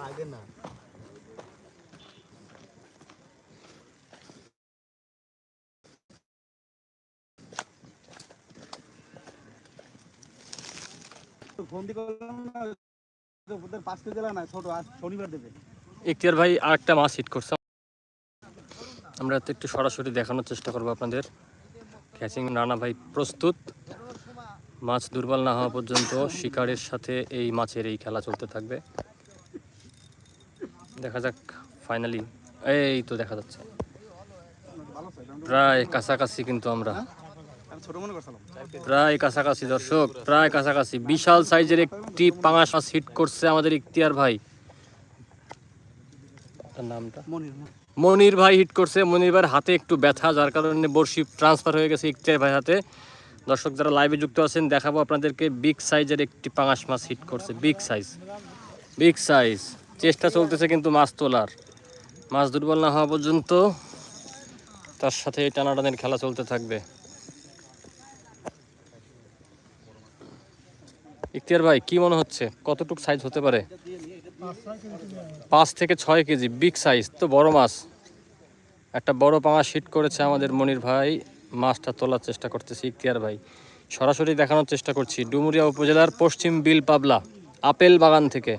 লাগে না ফোন করলাম না ওদের পাঁচ কেজি না ছোট আজ শনিবার দেবে ইখতিয়ার ভাই আর মাছ হিট করছে। আমরা একটু সরাসরি দেখানোর চেষ্টা করব আপনাদের। ক্যাচিং রানা ভাই প্রস্তুত। মাছ দুর্বল না হওয়া পর্যন্ত শিকারের সাথে এই মাছের এই খেলা চলতে থাকবে। দেখা যাক ফাইনালি এই তো দেখা যাচ্ছে। প্রায় কাছাকাছি কিন্তু আমরা। প্রায় কাছাকাছি দর্শক প্রায় কাছাকাছি। বিশাল সাইজের একটি পাঙাশ মাছ হিট করছে আমাদের ইখতিয়ার ভাই। তার নামটা? মনির ভাই হিট করছে। মনির ভাইয়ের হাতে একটু ব্যথা যার কারণে বর্ষি ট্রান্সফার হয়ে গেছে ইকতিয়ার ভাই হাতে। দর্শক যারা লাইভে যুক্ত আছেন, দেখাবো আপনাদেরকে বিগ সাইজের একটি পাঙাশ মাছ হিট করছে। বিগ সাইজ বিগ সাইজ চেষ্টা চলতেছে কিন্তু মাছ তোলার। মাছ দুর্বল না হওয়া পর্যন্ত তার সাথে এই টানাটানের খেলা চলতে থাকবে। ইখতিয়ার ভাই, কি মনে হচ্ছে? কতটুক সাইজ হতে পারে? পাঁচ থেকে ছয় কেজি। বিগ সাইজ তো বড় মাছ। একটা বড় পাঙা শিট করেছে আমাদের মনির ভাই। মাছটা তোলার চেষ্টা করতেছি ইখতিয়ার ভাই? সরাসরি দেখানোর চেষ্টা করছি। ডুমুরিয়া উপজেলার পশ্চিম বিল পাবলা আপেল বাগান থেকে।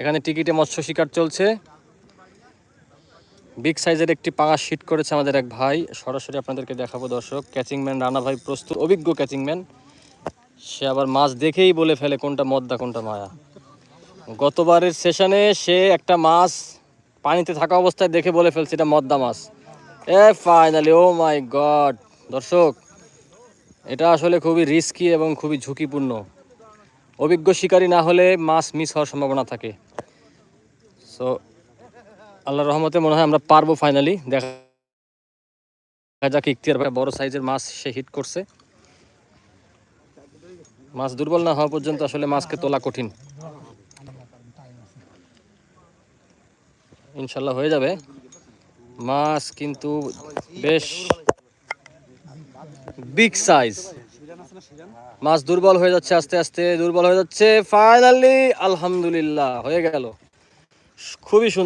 এখানে টিকিটে মৎস্য শিকার চলছে। বিগ সাইজের একটি পাঙা শিট করেছে আমাদের এক ভাই। সরাসরি আপনাদেরকে দেখাবো দর্শক। ক্যাচিংম্যান রানা ভাই প্রস্তুত, অভিজ্ঞ ক্যাচিংম্যান সে আবার মাছ দেখেই বলে ফেলে কোনটা মদ্দা, কোনটা মায়া। গতবারের সেশনে সে একটা মাছ পানিতে থাকা অবস্থায় দেখে বলে ফেলছে, এটা মদ্দা মাছ। এ ফাইনালি ও মাই গড দর্শক, এটা আসলে খুবই রিস্কি এবং খুবই ঝুঁকিপূর্ণ। অভিজ্ঞ শিকারী না হলে মাছ মিস হওয়ার সম্ভাবনা থাকে। সো আল্লাহর রহমতে মনে হয় আমরা পারব ফাইনালি দেখা যাক ইখতিয়ার ভাই বড় সাইজের মাছ সে হিট করছে। মাছ দুর্বল না হওয়া পর্যন্ত আসলে মাছকে তোলা কঠিন। ইনশাল্লাহ হয়ে যাবে। মাছ কিন্তু বেশ বিগ সাইজ মাছ দুর্বল হয়ে যাচ্ছে আস্তে আস্তে, দুর্বল হয়ে যাচ্ছে। ফাইনালি আলহামদুলিল্লাহ, হয়ে গেল। খুবই সুন্দর।